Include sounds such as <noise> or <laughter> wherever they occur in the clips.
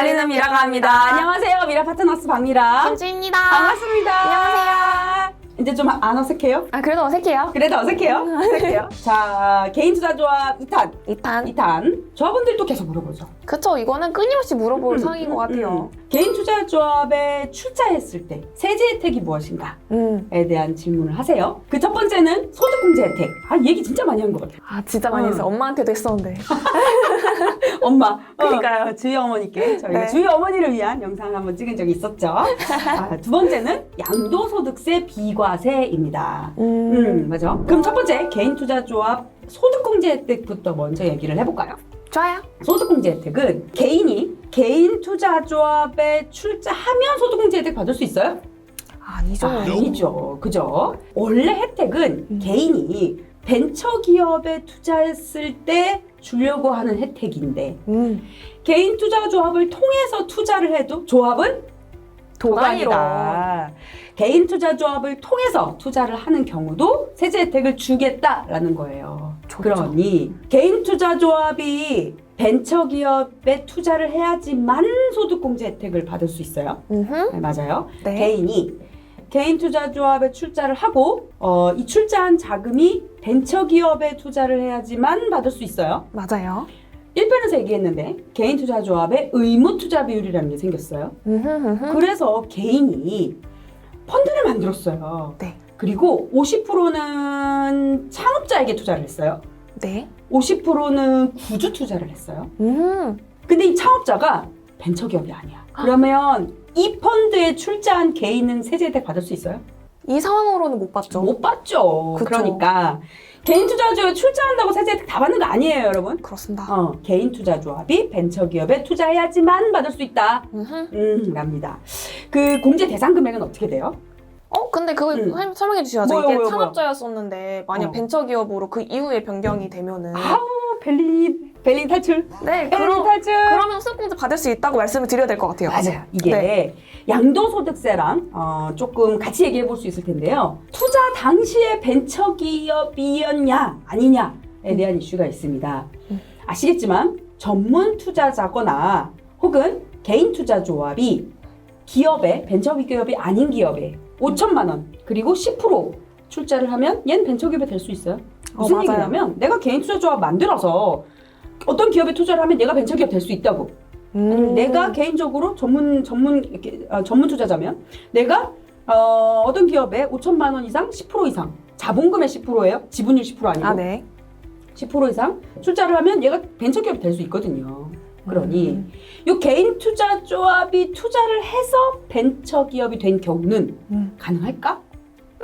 달리는 미라가 합니다. 안녕하세요. 미라 파트너스 박미라. 김주입니다. 반갑습니다. 안녕하세요. 이제 좀 안 어색해요? 아 그래도 어색해요. 그래도 어색해요? <laughs> 어색해요. 자, 개인 투자 조합 2탄. 2탄. 2탄. 저분들도 계속 물어보죠. 그쵸 이거는 끊임없이 물어볼 음, 상황인 것 같아요. 음. 개인 투자 조합에 출자했을 때 세제 혜택이 무엇인가에 음. 대한 질문을 하세요. 그 첫 번째는 소득공제 혜택. 아, 이 얘기 진짜 많이 한 것 같아요. 아 진짜 많이 음. 했어요. 엄마한테도 했었는데. <laughs> 엄마. 그러니까요. 어, 주희 어머니께 저희가 네. 주희 어머니를 위한 영상을 한번 찍은 적이 있었죠. 아, 두 번째는 양도소득세 비과세입니다. 음. 음, 맞아. 그럼 첫 번째 개인 투자 조합 소득공제 혜택부터 먼저 얘기를 해볼까요? 좋아요. 소득공제 혜택은 개인이 개인 투자 조합에 출자하면 소득공제 혜택 받을 수 있어요? 아니죠. 아니죠. 그죠? 원래 혜택은 음. 개인이 벤처 기업에 투자했을 때 주려고 하는 혜택인데 음. 개인 투자 조합을 통해서 투자를 해도 조합은. 도가니다. 개인 투자 조합을 통해서 투자를 하는 경우도 세제 혜택을 주겠다라는 거예요. 좋죠. 그러니 개인 투자 조합이 벤처 기업에 투자를 해야지만 소득공제 혜택을 받을 수 있어요. 음흠. 네, 맞아요. 네. 개인이 개인 투자 조합에 출자를 하고 어, 이 출자한 자금이 벤처 기업에 투자를 해야지만 받을 수 있어요. 맞아요. 1편에서 얘기했는데 개인 투자 조합에 의무 투자 비율이라는 게 생겼어요. 음흠, 음흠. 그래서 개인이 펀드를 만들었어요. 네. 그리고 50%는 창업자에게 투자를 했어요. 네. 50%는 구주 투자를 했어요. 음. 근데 이 창업자가 벤처 기업이 아니야. 그러면 이 펀드에 출자한 개인은 세제 혜택 받을 수 있어요? 이 상황으로는 못 봤죠. 못 받죠. 그쵸. 그러니까 개인 투자조합에 출자한다고 세제 혜택 다 받는 거 아니에요, 여러분? 그렇습니다. 어, 개인 투자 조합이 벤처 기업에 투자해야지만 받을 수 있다. 음흠. 음, 랍니다. 그 공제 대상 금액은 어떻게 돼요? 어 근데 그거 음. 설- 설명해 주셔야죠. 뭐요, 이게 뭐요, 창업자였었는데 만약 어. 벤처기업으로 그 이후에 변경이 되면은 아우, 벨린, 벨린 탈출. 네 벨린 그럼 탈출. 그러면 수익공제 받을 수 있다고 말씀을 드려야 될 것 같아요. 맞아요. 이게 네. 양도소득세랑 어, 조금 같이 얘기해 볼 수 있을 텐데요. 투자 당시에 벤처기업이었냐 아니냐에 대한 이슈가 있습니다. 음. 아시겠지만 전문 투자자거나 혹은 개인 투자 조합이 기업에 벤처기업이 아닌 기업에 5천만 원 그리고 10% 출자를 하면 얜 벤처기업이 될 수 있어요. 어, 무슨 맞아요. 얘기냐면 내가 개인 투자 조합 만들어서 어떤 기업에 투자를 하면 내가 벤처기업 될 수 있다고. 음. 내가 개인적으로 전문 전문 이렇게, 어, 전문 투자자면 내가 어, 어떤 기업에 5천만 원 이상 10% 이상 자본금의 10%예요. 지분율 10% 아니고 아 네. 10% 이상 출자를 하면 얘가 벤처기업이 될 수 있거든요. 그러니 음. 이 개인 투자 조합이 투자를 해서 벤처 기업이 된 경우는 음. 가능할까?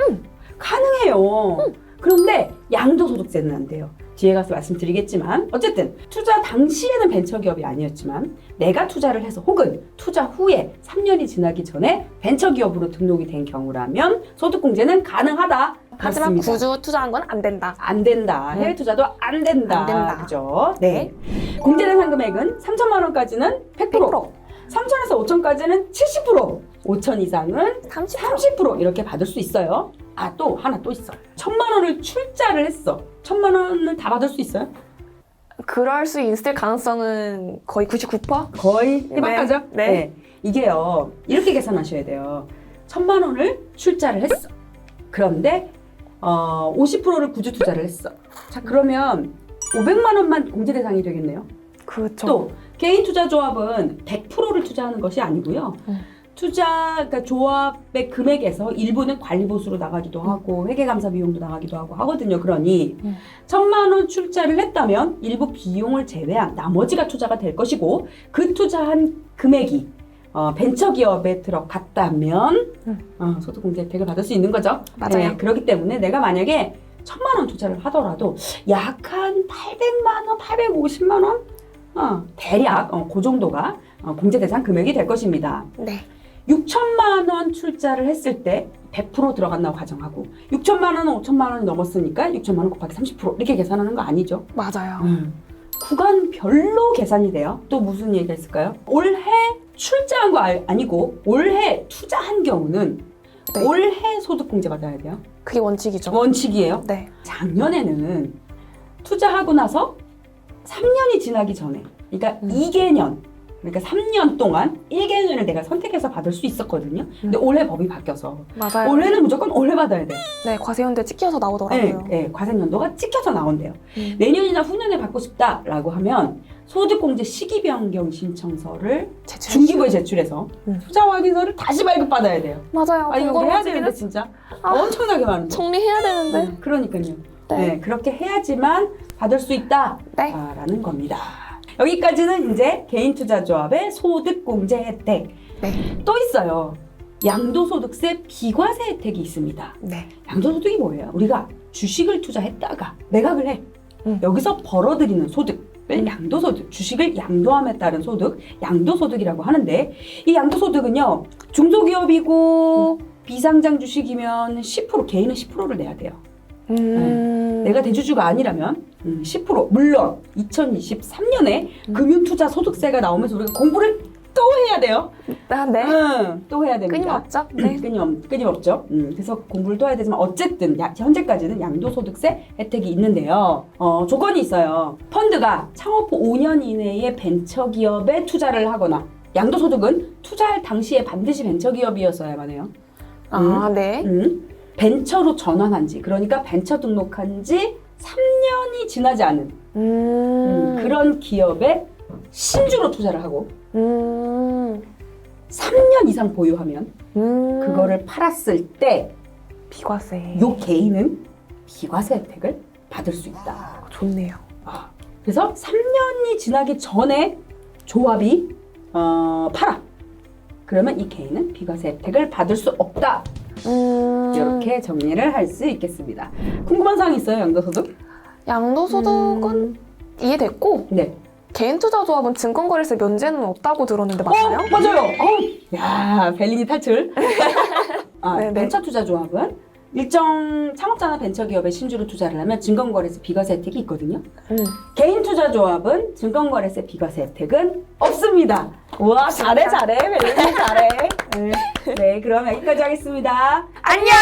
응, 가능해요. 그런데 양도소득세는 안 돼요. 뒤에 가서 말씀드리겠지만 어쨌든 투자 당시에는 벤처기업이 아니었지만 내가 투자를 해서 혹은 투자 후에 3년이 지나기 전에 벤처기업으로 등록이 된 경우라면 소득공제는 가능하다. 하지만 그렇습니다. 구주 투자한 건 안 된다. 안 된다. 음. 해외 투자도 안 된다. 안 된다. 그죠? 네. 공제 대상 금액은 3천만 원까지는 100%, 100%. 3천에서 5천까지는 70%, 5천 이상은 30. 30% 이렇게 받을 수 있어요. 아, 또 하나 또 있어요. 천만 원을 출자를 했어. 천만 원을 다 받을 수 있어요? 그럴 수 있을 가능성은 거의 99%? 거의 희박하죠? 네. 이게요, 이렇게 계산하셔야 돼요. 천만 원을 출자를 했어. 그런데, 어, 50%를 구주 투자를 했어. 자, 그러면 500만 원만 공제 대상이 되겠네요. 그렇죠. 또, 개인 투자 조합은 100%를 투자하는 것이 아니고요. 음. 투자, 그러니까 조합의 금액에서 일부는 관리 보수로 나가기도 하고, 회계감사 비용도 나가기도 하고 하거든요. 그러니, 음. 천만 원 출자를 했다면 일부 비용을 제외한 나머지가 투자가 될 것이고, 그 투자한 금액이 어, 벤처기업에 들어갔다면 음. 어, 소득공제 혜택을 받을 수 있는 거죠. 맞아요. 네, 그렇기 때문에 내가 만약에 천만 원 투자를 하더라도 약 한 800만 원, 850만 원, 어, 대략 어, 그 정도가 어, 공제 대상 금액이 될 것입니다. 네. 6천만 원 출자를 했을 때 100% 들어간다고 가정하고 6천만 원은 5천만 원이 넘었으니까 6천만 원 곱하기 30% 이렇게 계산하는 거 아니죠? 맞아요. 음. 구간별로 계산이 돼요. 또 무슨 얘기가 있을까요? 올해 출자한 거 아- 아니고 올해 투자한 경우는 네. 올해 소득공제 받아야 돼요. 그게 원칙이죠. 원칙이에요. 네. 작년에는 투자하고 나서 3년이 지나기 전에, 그러니까 음. 2개년, 그러니까 3년 동안 1개년을 내가 선택해서 받을 수 있었거든요. 근데 올해 법이 바뀌어서 맞아요. 올해는 무조건 올해 받아야 돼. 네, 과세연대 찍혀서 네, 나오더라고요. 네, 과세연도가 찍혀서 나온대요. 음. 내년이나 후년에 받고 싶다라고 하면 소득공제 시기 변경 신청서를 제출. 중기부에 제출해서 음. 투자 확인서를 다시 발급받아야 돼요. 맞아요. 아 이거 해야 되는데 진짜 아. 엄청나게 많은데. 정리해야 되는데. 네, 그러니까요. 네. 네, 그렇게 해야지만 받을 수 있다라는 네. 겁니다. 여기까지는 이제 개인 투자조합의 소득공제 혜택. 네. 또 있어요. 양도소득세 비과세 혜택이 있습니다. 네. 양도소득이 뭐예요? 우리가 주식을 투자했다가 매각을 해. 음. 여기서 벌어들이는 소득 을 양도소득, 주식을 양도함에 따른 소득, 양도소득이라고 하는데 이 양도소득은요 중소기업이고 비상장 주식이면 10% 개인은 10%를 내야 돼요. 음. 내가 대주주가 아니라면 음, 10% 물론 2023년에 음. 금융투자 소득세가 나오면서 우리가 공부를 또 해야 돼요. 아, 네. 응, 또 해야 됩니다. 끊임없죠? 네. 끊임, 끊임없죠. 음, 그래서 공부를 또 해야 되지만 어쨌든 야- 현재까지는 양도소득세 혜택이 있는데요. 어, 조건이 있어요. 펀드가 창업 후 5년 이내에 벤처기업에 투자를 하거나 양도소득은 투자할 당시에 반드시 벤처기업이었어야만 해요. 아, 네. 음, 벤처로 전환한 지 그러니까 벤처 등록한 지 3년이 지나지 않은 음. 음, 그런 기업에 신주로 투자를 하고 음. 3년 이상 보유하면 음. 그거를 팔았을 때 비과세. 요 개인은 비과세 혜택을 받을 수 있다. 좋네요. 아, 그래서 3년이 지나기 전에 조합이 어, 팔아. 그러면 이 개인은 비과세 혜택을 받을 수 없다. 음. 이렇게 정리를 할 수 있겠습니다. 궁금한 사항 있어요, 양도소득? 양도소득은 음, 이해됐고 네. 개인 투자 조합은 증권거래세 면제는 없다고 들었는데 맞나요? 어, 맞아요. 어, 야, 벨리니 탈출. <laughs> 아, 네네. 벤처 투자 조합은 일정 창업자나 벤처기업에 신주로 투자를 하면 증권거래세 비과세 혜택이 있거든요. 음. 개인 투자 조합은 증권거래세 비과세 혜택은 없습니다. 우와, 잘해, 잘해. 벨리니 잘해. <laughs> 네. 네, 그럼 여기까지 하겠습니다. 안녕.